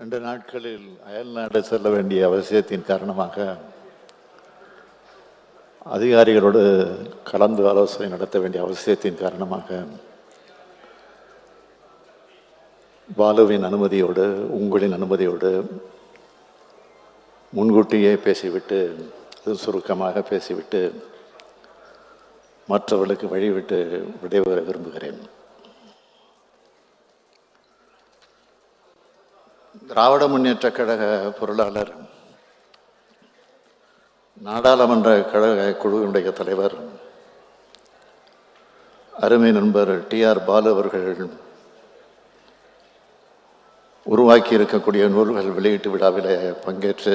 ரெண்டு நாட்களில் அயல்நாடு செல்ல வேண்டிய அவசியத்தின் காரணமாக அதிகாரிகளோடு கலந்து ஆலோசனை நடத்த வேண்டிய அவசியத்தின் காரணமாக பாலுவின் அனுமதியோடு உங்களின் அனுமதியோடு முன்கூட்டியே பேசிவிட்டு அது சுருக்கமாக பேசிவிட்டு மற்றவர்களுக்கு வழிவிட்டு விடைபெற விரும்புகிறேன். திராவிட முன்னேற்ற கழக பொருளாளர் நாடாளுமன்ற கழக குழுவினுடைய தலைவர் அருமை நண்பர் டி ஆர் பாலு அவர்கள் உருவாக்கி இருக்கக்கூடிய நூல்கள் வெளியீட்டு விழாவில் பங்கேற்று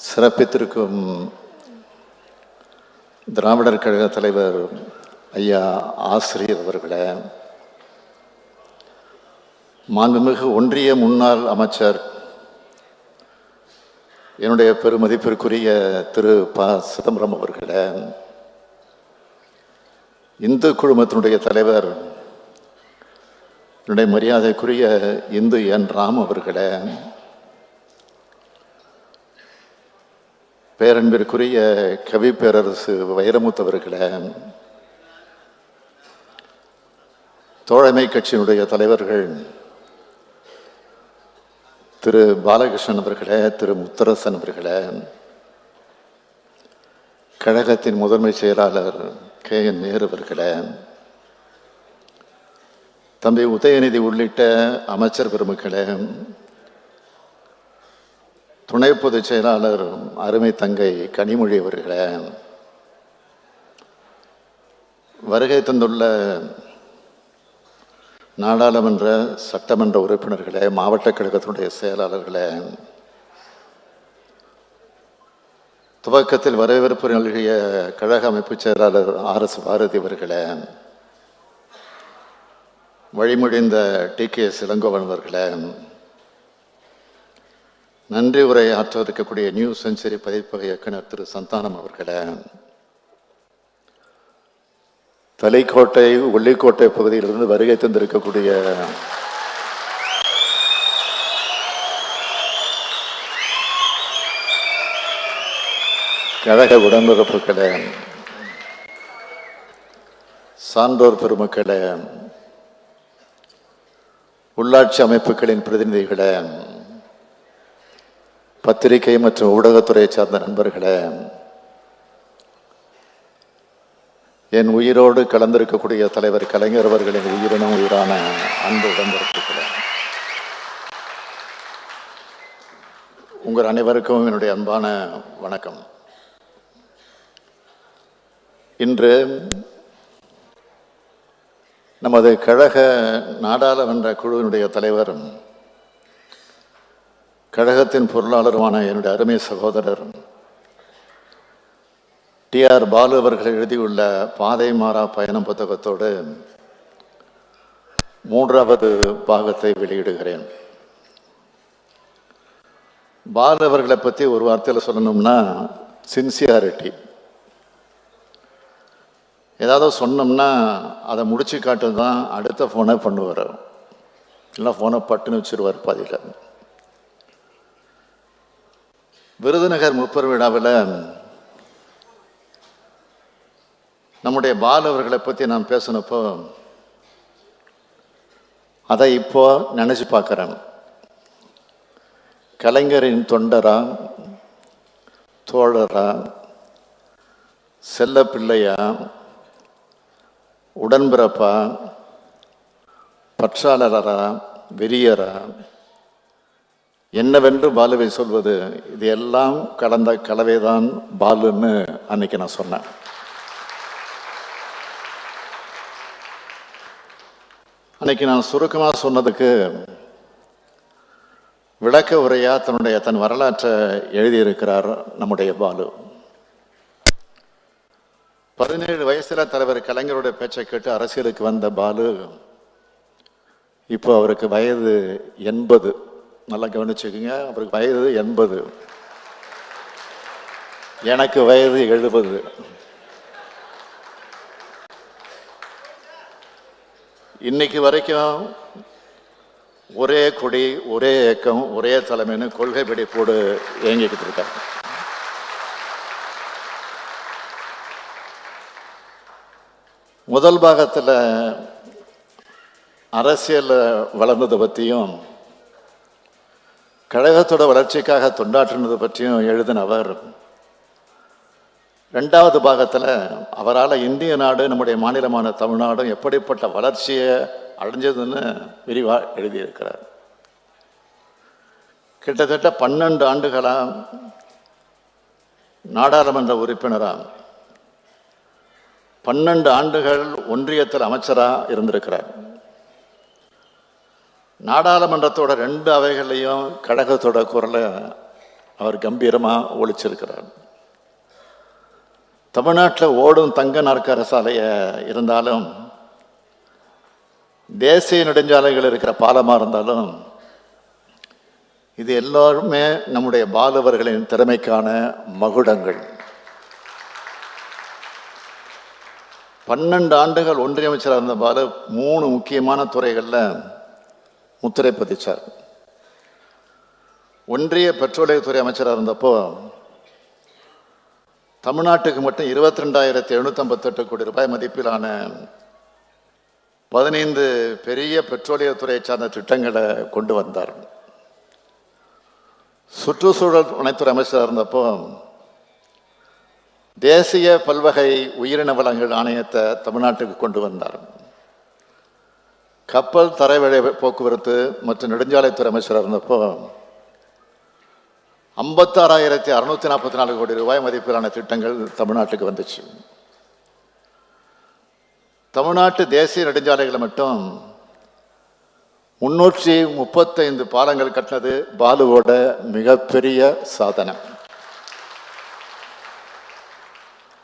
சிறப்பித்திருக்கும் திராவிடர் கழக தலைவர் ஐயா ஆசிரியர் அவர்களை மாண்புமிகு ஒன்றிய முன்னாள் அமைச்சர் என்னுடைய பெருமதிப்பிற்குரிய திரு ப. சிதம்பரம் அவர்களே இந்து குழுமத்தினுடைய தலைவர் என்னுடைய மரியாதைக்குரிய இந்து என் ராம் அவர்களே பேரன்பிற்குரிய கவி பேரரசு வைரமுத்து அவர்களே தோழமை கட்சியினுடைய தலைவர்கள் திரு பாலகிருஷ்ணன் அவர்களே திரு முத்தரசன் அவர்களே கழகத்தின் முதன்மை செயலாளர் கே. என். நேரு அவர்களே தம்பி உதயநிதி உள்ளிட்ட அமைச்சர் பெருமக்களே துணை பொதுச் செயலாளர் அருமை தங்கை கனிமொழி அவர்களே வருகை தந்துள்ள நாடாளுமன்ற சட்டமன்ற உறுப்பினர்களே மாவட்ட கழகத்தினுடைய செயலாளர்களே துவக்கத்தில் வரவேற்பு நல்கிய கழக அமைப்பு செயலாளர் ஆர் எஸ் பாரதி அவர்களே வழிமொழிந்த டி. கே. இளங்கோவன் அவர்களே நன்றி உரை ஆற்ற இருக்கக்கூடிய நியூ செஞ்சுரி பதிப்பக இயக்குனர் திரு சந்தானம் அவர்களே தலைக்கோட்டை உள்ளிக்கோட்டை பகுதியிலிருந்து வருகை தந்திருக்கக்கூடிய கழக உடன்பிறப்புகளே சான்றோர் பெருமக்களே உள்ளாட்சி அமைப்புகளின் பிரதிநிதிகளே பத்திரிகை மற்றும் ஊடகத்துறையை சார்ந்த நண்பர்களே என் உயிரோடு கலந்திருக்கக்கூடிய தலைவர் கலைஞர் அவர்களின் உயிரினும் உயிரான அன்பு உடன்பிறப்புகளே உங்கள் அனைவருக்கும் என்னுடைய அன்பான வணக்கம். இன்று நமது கழக நாடாளுமன்ற குழுவினுடைய தலைவரும் கழகத்தின் பொருளாளருமான என்னுடைய அருமை சகோதரர் டி ஆர் பாலு அவர்கள் எழுதியுள்ள பாதை மாறா பயணம் புத்தகத்தோடு மூன்றாவது பாகத்தை வெளியிடுகிறேன். பாலு அவர்களை பற்றி ஒரு வார்த்தையில் சொல்லணும்னா சின்சியாரிட்டி ஏதாவது சொன்னோம்னா அதை முடிச்சு காட்டு தான் அடுத்த ஃபோனை பண்ணுவார். இல்லை ஃபோனை பட்டுன்னு வச்சுருவார் பாதியில். விருதுநகர் முப்பர் விழாவில் நம்முடைய பாலவர்களை பற்றி நான் பேசினப்போ அதை இப்போ நினச்சி பார்க்குறேன். கலைஞரின் தொண்டரா தோழரா செல்ல பிள்ளையா உடன்பிறப்பா பற்றாளரா வெறியரா என்னவென்று பாலுவை சொல்வது இது எல்லாம் கலந்த கலவைதான் பாலுன்னு அன்னைக்கு நான் சொன்னேன். அன்னைக்கு நான் சுருக்கமாக சொன்னதுக்கு விளக்க உரையா தன்னுடைய தன் வரலாற்றை எழுதியிருக்கிறார் நம்முடைய பாலு. பதினேழு வயசில் தலைவர் கலைஞருடைய பேச்சை கேட்டு அரசியலுக்கு வந்த பாலு இப்போ அவருக்கு வயது எண்பது. நல்லா கவனிச்சுக்கோங்க அவருக்கு வயது எண்பது. எனக்கு வயது எழுபது. இன்னைக்கு வரைக்கும் ஒரே கொடி ஒரே இயக்கம் ஒரே தலைமைன்னு கொள்கை பிடிப்போடு இயங்கிக்கிட்டு இருக்காங்க. முதல் பாகத்தில் அரசியலில் வளர்ந்ததை பற்றியும் கழகத்தோட வளர்ச்சிக்காக தொண்டாற்றினது பற்றியும் எழுதினவர் ரெண்டாவது பாகத்தில் அவரால் இந்திய நாடு நம்முடைய மாநிலமான தமிழ்நாடும் எப்படிப்பட்ட வளர்ச்சியை அடைஞ்சதுன்னு விரிவாக எழுதியிருக்கிறார். கிட்டத்தட்ட பன்னெண்டு ஆண்டுகளாக நாடாளுமன்ற உறுப்பினராக பன்னெண்டு ஆண்டுகள் ஒன்றியத்தில் அமைச்சராக இருந்திருக்கிறார். நாடாளுமன்றத்தோட ரெண்டு அவைகளையும் கழகத்தோட குரலை அவர் கம்பீரமாக ஒழிச்சிருக்கிறார். தமிழ்நாட்டில் ஓடும் தங்க நாற்கர சாலையை இருந்தாலும் தேசிய நெடுஞ்சாலைகள் இருக்கிற பாலமாக இருந்தாலும் இது எல்லாருமே நம்முடைய பாலவர்களின் திறமைக்கான மகுடங்கள். பன்னெண்டு ஆண்டுகள் ஒன்றிய அமைச்சராக இருந்த பாலு மூணு முக்கியமான துறைகளில் முத்திரை பதிச்சார். ஒன்றிய பெட்ரோலியத்துறை அமைச்சராக இருந்தப்போ தமிழ்நாட்டுக்கு மட்டும் இருபத்தி ரெண்டாயிரத்தி எழுநூற்றம்பத்தெட்டு கோடி ரூபாய் மதிப்பிலான பதினைந்து பெரிய பெட்ரோலியத்துறையை சார்ந்த திட்டங்களை கொண்டு வந்தார். சுற்றுச்சூழல் துணைத்துறை அமைச்சராக இருந்தப்போ தேசிய பல்வகை உயிரின வளங்கள் ஆணையத்தை தமிழ்நாட்டுக்கு கொண்டு வந்தார். கப்பல் தரைவழி போக்குவரத்து மற்றும் நெடுஞ்சாலைத்துறை அமைச்சராக இருந்தப்போ ஐம்பத்தாறாயிரத்தி அறுநூத்தி நாற்பத்தி நாலு கோடி ரூபாய் மதிப்பிலான திட்டங்கள் தமிழ்நாட்டுக்கு வந்துச்சு. தமிழ்நாட்டு தேசிய நெடுஞ்சாலைகளை மட்டும் முன்னூற்றி முப்பத்தைந்து பாலங்கள் கட்டினது பாலுவோட மிகப்பெரிய சாதனை.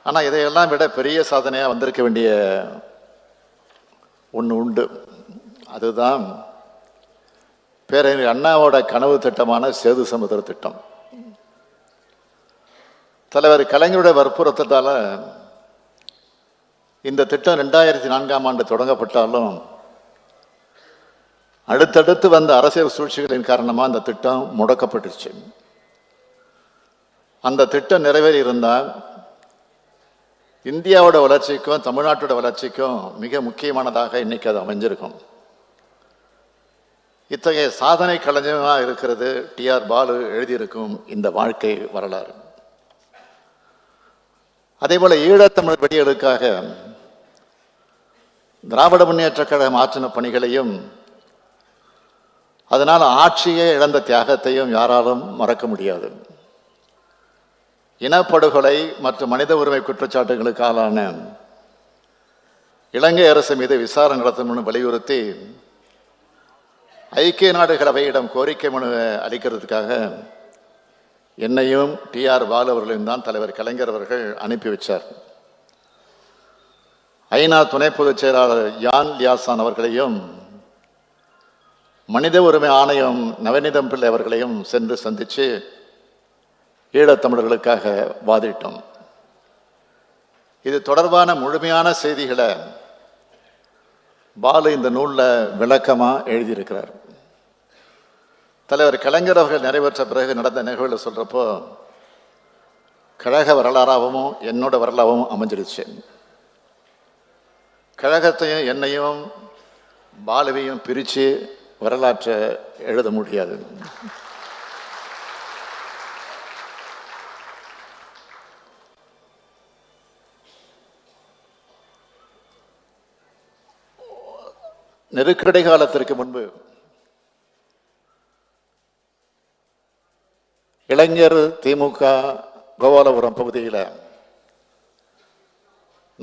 ஆனால் இதையெல்லாம் விட பெரிய சாதனையாக வந்திருக்க வேண்டிய ஒன்று உண்டு. அதுதான் பேரறிஞர் அண்ணாவோட கனவு திட்டமான சேது சமுதிர திட்டம். தலைவர் கலைஞருடைய வற்புறுத்தத்தால் இந்த திட்டம் ரெண்டாயிரத்தி நான்காம் ஆண்டு தொடங்கப்பட்டாலும் அடுத்தடுத்து வந்த அரசியல் சூழ்ச்சிகளின் காரணமாக அந்த திட்டம் முடக்கப்பட்டுச்சு அந்த திட்டம் நிறைவேறி இருந்தால் இந்தியாவோட வளர்ச்சிக்கும் தமிழ்நாட்டோட வளர்ச்சிக்கும் மிக முக்கியமானதாக இன்னைக்கு அது அமைஞ்சிருக்கும். இத்தகைய சாதனை கலைஞராக இருக்கிறது டிஆர் பாலு எழுதியிருக்கும் இந்த வாழ்க்கை வரலாறு. அதே போல் ஈழத்தமிழ் வெடிகளுக்காக திராவிட முன்னேற்றக் கழகம் ஆற்றின பணிகளையும் அதனால் ஆட்சியே இழந்த தியாகத்தையும் யாராலும் மறக்க முடியாது. இனப்படுகொலை மற்றும் மனித உரிமை குற்றச்சாட்டுகளுக்கு ஆளான இலங்கை அரசு மீது விசாரணை நடத்தணும்னு வலியுறுத்தி ஐக்கிய நாடுகள் அவையிடம் கோரிக்கை மனு அளிக்கிறதுக்காக என்னையும் டிஆர் பாலு அவர்களையும் தான் தலைவர் கலைஞர் அவர்கள் அனுப்பி வச்சார். ஐநா துணை பொதுச் செயலாளர் யான் லியாசான் அவர்களையும் மனித உரிமை ஆணையம் நவநீதம் பிள்ளை அவர்களையும் சென்று சந்தித்து ஈழத்தமிழர்களுக்காக வாதிட்டோம். இது தொடர்பான முழுமையான செய்திகளை பாலு இந்த நூலில் விளக்கமாக எழுதியிருக்கிறார். தலைவர் கலைஞர் அவர்கள் நிறைவேற்ற பிறகு நடந்த நிகழ்வுகளை சொல்கிறப்போ கழக வரலாறாகவும் என்னோட வரலாறாகவும் அமைஞ்சிருச்சு. கழகத்தையும் என்னையும் பாலுவையும் பிரித்து வரலாற்றை எழுத முடியாது. நெருக்கடி காலத்திற்கு முன்பு கலைஞர் திமுக கோபாலபுரம் பகுதியில்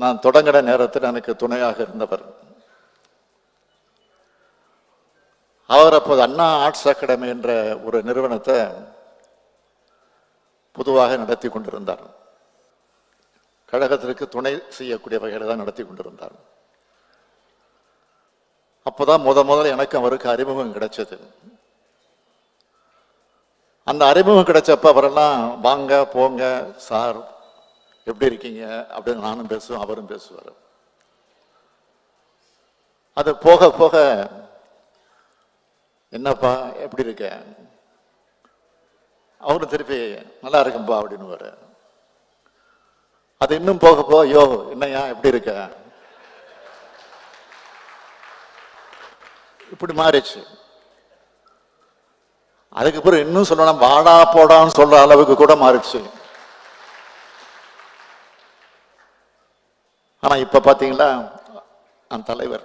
நான் தொடங்கின நேரத்தில் எனக்கு துணையாக இருந்தவர். அவர் அப்போது அண்ணா ஆர்ட்ஸ் அகாடமி என்ற ஒரு நிறுவனத்தை பொதுவாக நடத்தி கொண்டிருந்தார். கழகத்திற்கு துணை செய்யக்கூடிய வகையில் தான் நடத்தி கொண்டிருந்தார். அப்போதான் முத முதல்ல எனக்கு அவருக்கு அறிமுகம் கிடைச்சது. அந்த அறிமுகம் கிடைச்சப்ப அவரெல்லாம் வாங்க போங்க சார் எப்படி இருக்கீங்க? அப்படின்னு நானும் பேசுவேன் அவரும் பேசுவார். அது போக போக என்னப்பா எப்படி இருக்க? அவரு திருப்பி நல்லா இருக்கும்பா அப்படின்னு அது இன்னும் போக போக ஐயோ என்னய்யா எப்படி இருக்க? இப்படி மாறிச்சு அதுக்கப்புறம் இன்னும் சொல்லணும் வாடா போடான்னு சொல்ற அளவுக்கு கூட மாறிடுச்சு. ஆனா இப்ப பாத்தீங்களா அந்த தலைவர்.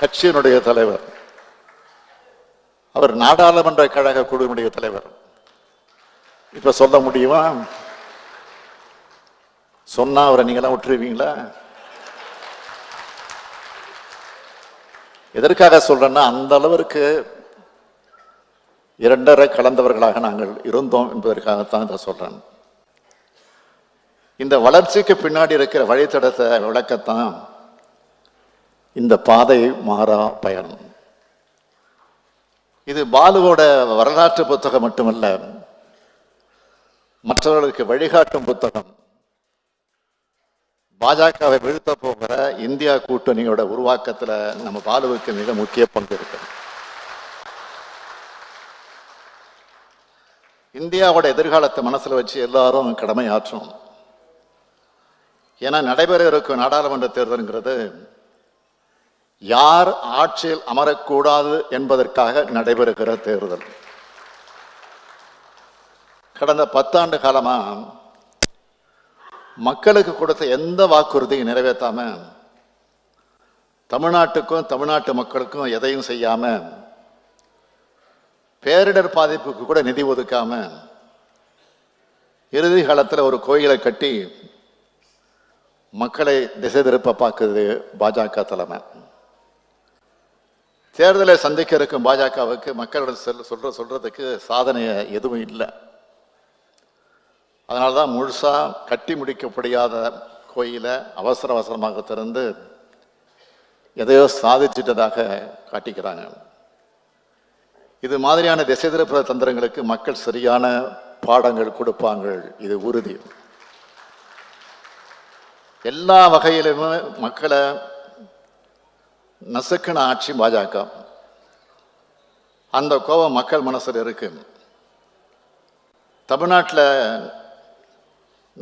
கட்சியினுடைய தலைவர். அவர் நாடாளுமன்ற கழக குழுவினுடைய தலைவர். இப்ப சொல்ல முடியுமா? சொன்னா அவரை நீங்களாம் விட்டுருவீங்களா? எதற்காக சொல்கிறேன்னா அந்த அளவிற்கு இரண்டரை கலந்தவர்களாக நாங்கள் இருந்தோம் என்பதற்காகத்தான் இதை சொல்கிறேன் இந்த வளர்ச்சிக்கு பின்னாடி இருக்கிற வழித்தடத்தை விளக்கத்தான் இந்த பாதை மாறா பயணம் இது பாலுவோட வரலாற்று புத்தகம் மட்டுமல்ல மற்றவர்களுக்கு வழிகாட்டும் புத்தகம். பாஜகவை வீழ்த்த போகிற இந்தியா கூட்டணியோட உருவாக்கத்துல நம்ம பாலுவுக்கு மிக முக்கிய பங்கு இருக்கு இந்தியாவோட எதிர்காலத்தை மனசுல வச்சு எல்லாரும் கடமை ஆற்றணும் ஏன்னா நடைபெற இருக்கும் நாடாளுமன்ற தேர்தலுங்கிறது யார் ஆட்சியில் அமரக்கூடாது என்பதற்காக நடைபெறுகிற தேர்தல். கடந்த பத்தாண்டு காலமா மக்களுக்கு கொடுத்த எந்த வாக்குறுதியும் நிறைவேற்றாம தமிழ்நாட்டுக்கும் தமிழ்நாட்டு மக்களுக்கும் எதையும் செய்யாம பேரிடர் பாதிப்புக்கு கூட நிதி ஒதுக்காம இறுதி காலத்தில் ஒரு கோயிலை கட்டி மக்களை திசை திருப்ப பார்க்குது பாஜக தலைமை. தேர்தலை சந்திக்க இருக்கும் பாஜகவுக்கு மக்களிடம் செல் சொல்ற சொல்றதுக்கு சாதனை எதுவும் இல்லை. அதனால தான் முழுசாக கட்டி முடிக்கப்படியாத கோயிலை அவசர அவசரமாக திறந்து எதையோ சாதிச்சிட்டதாக காட்டிக்கிறாங்க. இது மாதிரியான திசை திருப்புற தந்திரங்களுக்கு மக்கள் சரியான பாடங்கள் கொடுப்பாங்க இது உறுதி. எல்லா வகையிலுமே மக்களை நசுக்கின ஆட்சி பாஜக. அந்த கோபம் மக்கள் மனசில் இருக்கு. தமிழ்நாட்டில்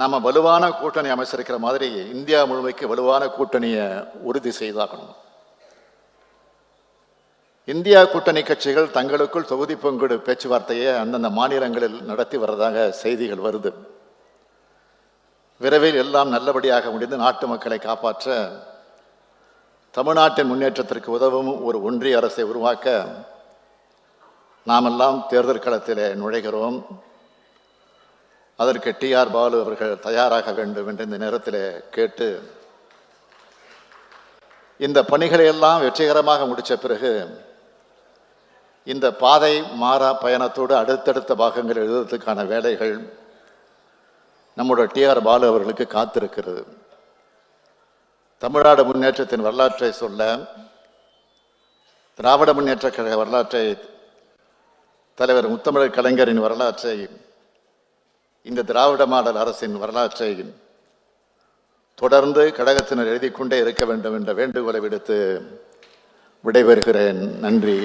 நாம வலுவான கூட்டணி அமைச்சிருக்கிற மாதிரி இந்தியா முழுமைக்கு வலுவான கூட்டணியை உறுதி செய்தாகணும். இந்தியா கூட்டணி கட்சிகள் தங்களுக்குள் தொகுதி பங்கீடு பேச்சுவார்த்தையை அந்தந்த மாநிலங்களில் நடத்தி வர்றதாக செய்திகள் வருது. விரைவில் எல்லாம் நல்லபடியாக முடிந்து நாட்டு மக்களை காப்பாற்ற தமிழ்நாட்டின் முன்னேற்றத்திற்கு உதவும் ஒரு ஒன்றிய அரசை உருவாக்க நாமெல்லாம் தேர்தல் களத்திலே நுழைகிறோம். அதற்கு டி ஆர் பாலு அவர்கள் தயாராக வேண்டும் என்று இந்த நேரத்தில் கேட்டு இந்த பணிகளை எல்லாம் வெற்றிகரமாக முடித்த பிறகு இந்த பாதை மாறா பயணத்தோடு அடுத்தடுத்த பாகங்கள் எழுதுவதற்கான வேலைகள் நம்முடைய டி ஆர் பாலு அவர்களுக்கு காத்திருக்கிறது. தமிழ்நாடு முன்னேற்றத்தின் வரலாற்றை சொல்ல திராவிட முன்னேற்ற கழக வரலாற்றை தலைவர் முத்தமிழர் கலைஞரின் வரலாற்றை இந்த திராவிட மாடல் அரசின் வரலாற்றை தொடர்ந்து கழகத்தினர் எழுதி கொண்டே இருக்க வேண்டும் என்ற வேண்டுகோளை விடுத்து விடைபெறுகிறேன். நன்றி.